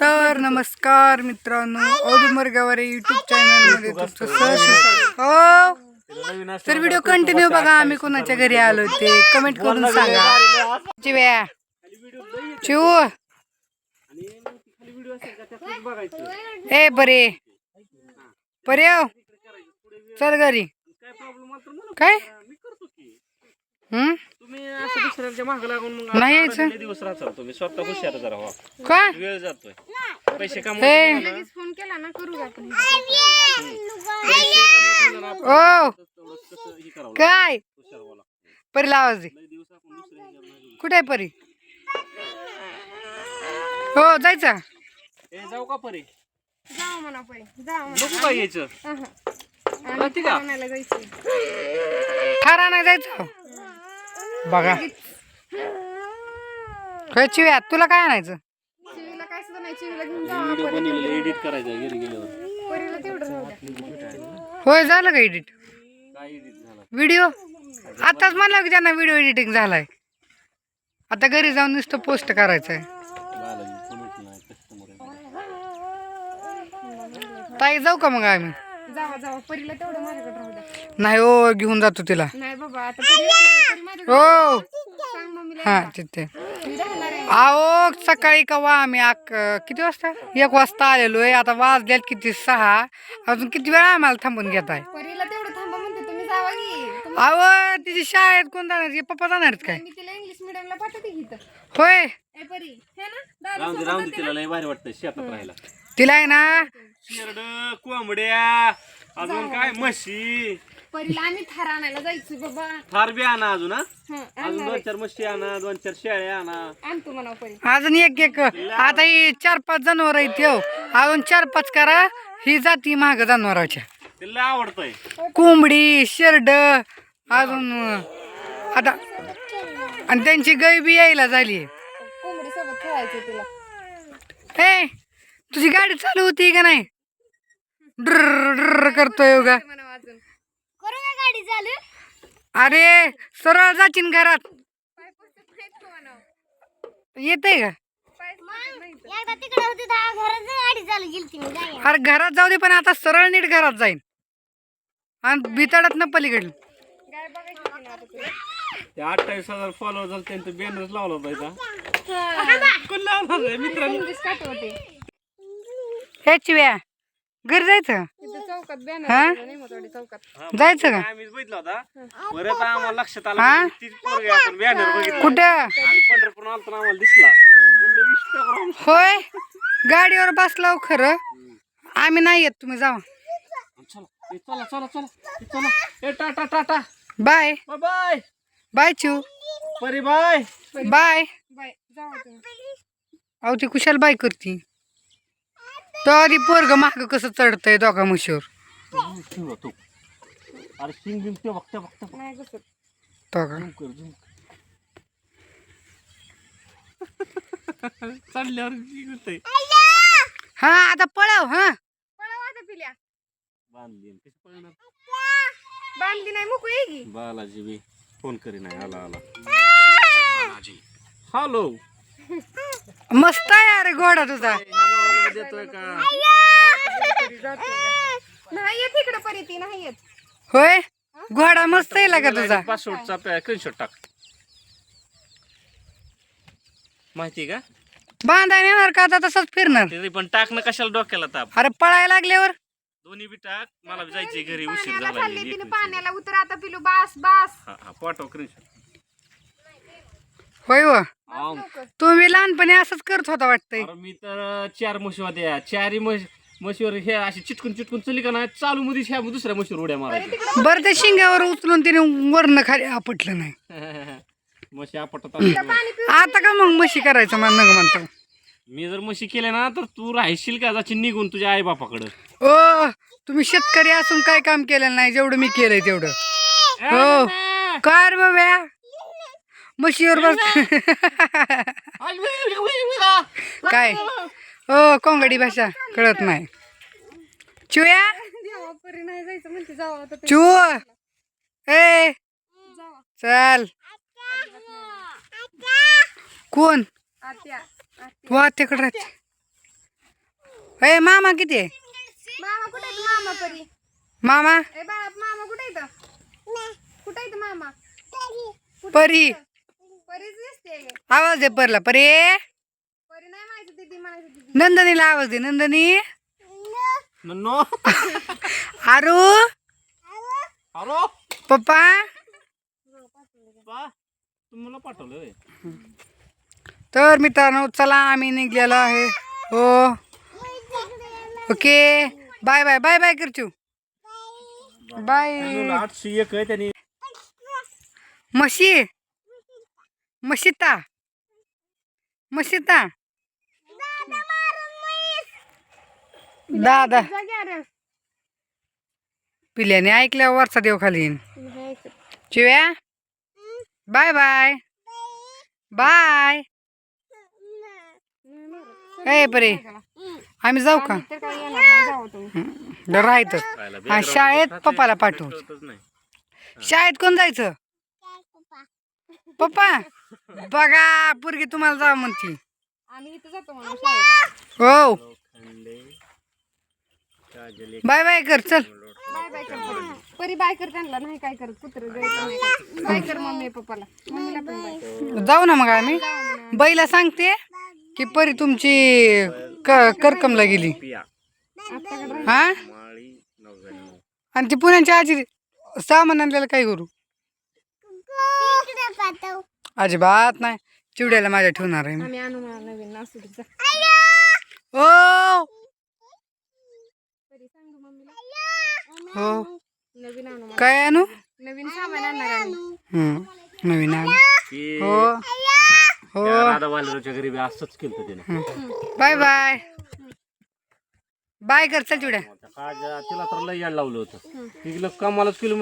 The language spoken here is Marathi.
तर नमस्कार मित्रांनो औदुंबर गवारे युट्यूब चॅनलमध्ये तुमचं सहर्ष हो? तर व्हिडिओ कंटिन्यू बघा आम्ही कोणाच्या घरी आलो ते कमेंट करून सांगा. चिव्या चिव ए बरे बरे हो. चल घरी. काय? तुम्ही असं दुसऱ्यांच्या मागं लागून मग नाही यायचं. दिवस तुम्ही. स्वतः हुशार जरा व्हा. का वेळ जातोय. पैसे हे फोन केला ना करू आपण ओ कसं हे करावं काय? हुशार व्हावं लागतं. परी आवाज दे. लय दिवस आपण दुसऱ्या ह्याच्यावर नाही कुठे आहे परी? हो जायचं. ए, जाऊ का परे? जाऊ म्हणा पहिले जाऊ नको काय यायचं. म्हणा जायचं नाही जायचं. बघा. काय चिव्या तुला काय आणायचं? चिवीला काय सुद्धा नाही चिवीला घेऊन जाऊ व्हिडिओ बनवलेला एडिट करायचा घरी गेल्यावर. परीला तेवढं राहू द्या. होय झालं का एडिट काय एडिट झाला? व्हिडिओ आताच म्हणलं की ज्यांना व्हिडिओ एडिटिंग झालाय. आता घरी जाऊन नुसतं पोस्ट करायचं आहे. कस्टमर ताई जाऊ का मग आम्ही? जावा जावा. परीला तेवढं माझ्याकडे राहू द्या. नाही हो घेऊन जातो तिला. नाही बाबा आता परी राहणार आहे, परी माझ्याकडे हो. सांग मम्मीला हा. तिथे. मी राहणार आहे. अहो सकाळी कवा आम्ही आक किती वाजता? एक वाजता आलेलो आहे. आता वाजल्यात किती? सहा. अजून किती वेळा आम्हाला थांबून घेत आहे? परीला तेवढं थांबा म्हणते तुम्ही जावा की. तुम- अहो तिची शाळेत कोण जाणार? पप्पा जाणार आहेत काय? मी तिला इंग्लिश मिडियमला पाठवते की इथं. होय. ए परी हे ना दादा राहून दे राहून दे तिला लय भारी वाटतं शेतात राहायला. तिला आहे ना शेरड कोंबड्या अजून काय म्हशी. परीला आम्ही थार आणायला जायचं बाबा. फार बी आणा अजून हा? हं, अजून दोन चार म्हशी आणा दोन चार शेळ्या आणा. आणतो म्हणा परी. अजून एक एक. आता ही चार पाच जनावर आहेत हो अजून चार पाच करा. ही जाती महाग जनावराच्या. तिला आवडतंय. कोंबडी शेरड अजून आता आणि त्यांची गाय बी यायला झाली. कोंबडी सोबत खेळायचं तिला. ए तुझी गाडी चालू होती का नाही? ड्र करतोय उगा गाडी चालू अरे सरळ जाचीन घरात येते का अरे घरात जाऊ दे पण आता सरळ नीट घरात जाईन आणि बिताडात न पलीकडलं ना ते अठ्ठावीस हजार फॉलोअर झाले त्यांचं बॅनर लावला होता कोण लावणार मित्रांनो हे चिव्या घरी जायचं? चौकात हा? बॅनर चौकात. जायचं का? आम्ही बघितला होता. परत आम्हाला लक्षात आलं हा? तीच पोरगी आपण बॅनर बघितला. कुठं? आम्ही पंढरपूर आलतो ना आम्हाला दिसला. म्हणलं इंस्टाग्राम होय? गाडीवर बसलाव खरं. आम्ही नाही येत तुम्ही जावा. चला ए, चला चला चला ए, चला. ए टाटा tata bye. Bye bye. Bye चिव परी बाय. बाय. बाय तुम्ही. अहो ती कुशाल बाय करती. तरी पोरग माग कसं चढतंय दोघा म्हशीवर ठेवा तू अरे शिंग बिंग ते बघता बघता नाही कसं दोघा. झूम कर झूम चालल्यावर हा आता पळव हा. पळा आता पिल्या. बांधली आणि कशी पळणार? बांधली नाही बालाजी बी फोन करी नाही आला. आला हॅलो मस्त आहे अरे घोडा तुझा. देतोय का नाही येत इकडे परी ती नाही येत. होय? घोडा मस्त आहे का तुझा. पासवर्डचा स्क्रीनशॉट टाक. माहिती का? बांधायला येणार का आता तसंच फिरणार? तरी पण टाकणं कशाला डोक्याला ताप. अरे पळायला लागल्यावर? दोन्ही बी टाक. मला बी जायची घरी उशीर पाण्याला झाला खाल्ली तिने पाण्याला उतर आता पिलू बास बास. हा हा पाठव स्क्रीनशॉट होय व? तुम्ही लहानपणी असंच करत होता वाटतंय. मी तर चार म्हशी होत्या चारही म्हश म्हशीवर हे अशी चिटकून चिटकून चली का नाही चालू मध्ये ह्या दुसऱ्या म्हशीवर उड्या मारायच्या. बरं ते शिंगावर उचलून तिने वरनं खाली आपटलं नाही. म्हशी आपटत. आता का मग म्हशी करायचं मला नग म्हणतो? मी जर म्हशी केल्या ना तर तू राहशील का? जाची निघून तुझ्या आई बापाकडं ओ तुम्ही शेतकरी असून काय काम केलं नाही? जेवढं मी केलंय तेवढं. हो. काय रे बाब्या? म्हशीवर बस. काय? हो. कोंगडी भाषा कळत नाही. चुया. चू ए! जावा चल. कोण? आत्या तू आत्याकडे राहते. ए मामा किती आहे? मामा कुठे मामा परी. मामा? ए बाळा मामा कुठे कुठे मामा? परी. आवाज दे परला. परी. परी नाही माहिती दीदी म्हणायचं दीदी. नंदनीला आवाज दे नंदनी. आरू. पप्पा. तर मित्रांनो चला आम्ही निघलेलो आहे. हो. Okay. Bye bye bye bye करचू. Bye. म्हणून आठशे एक आहे त्यांनी. म्हशी म्हशीता म्हशीता दादा. पिल्याने ऐकल्यावर वरचा देव खाली येईन. चिव्या. Bye bye. बाय. ए परे. आम्ही जाऊ का? राहायचं हा शाळेत पप्पाला पाठवू. शाळेत कोण जायचं? पप्पा? बघा पोरगी तुम्हाला जा म्हणती. आम्ही इथं जातो म्हणून शाळेत हो. बाय बाय कर चल. बाय बाय कर परी. परी बाय कर त्यांना नाही काय करत कुत्र बाय कर मम्मी पप्पाला. मम्मीला पण बाय. जाऊ ना मग आम्ही. बाईला सांगते की परी तुमची क करकमला गेली. हा? आणि ती पुण्याच्या आजी सामान आणलेलं काय करू. अजिबात नाही. चिवड्याला माझ्या ठेवणार आहे मी. आम्ही आणू मला नवीन नासू जा ओ परी सांगू मम्मीला. हो. नवीन आणू मला. काय आणू? नवीन सामान आणणार आम्ही. हम्म, नवीन आणू. ती हो. हो. त्या राधा वालरूच्या घरी बी असंच केलं त्याने बाय बाय. बाय कर चल चिवड्या. काज तिला तर लय याड लावलं होतं. तिला कमालच केलं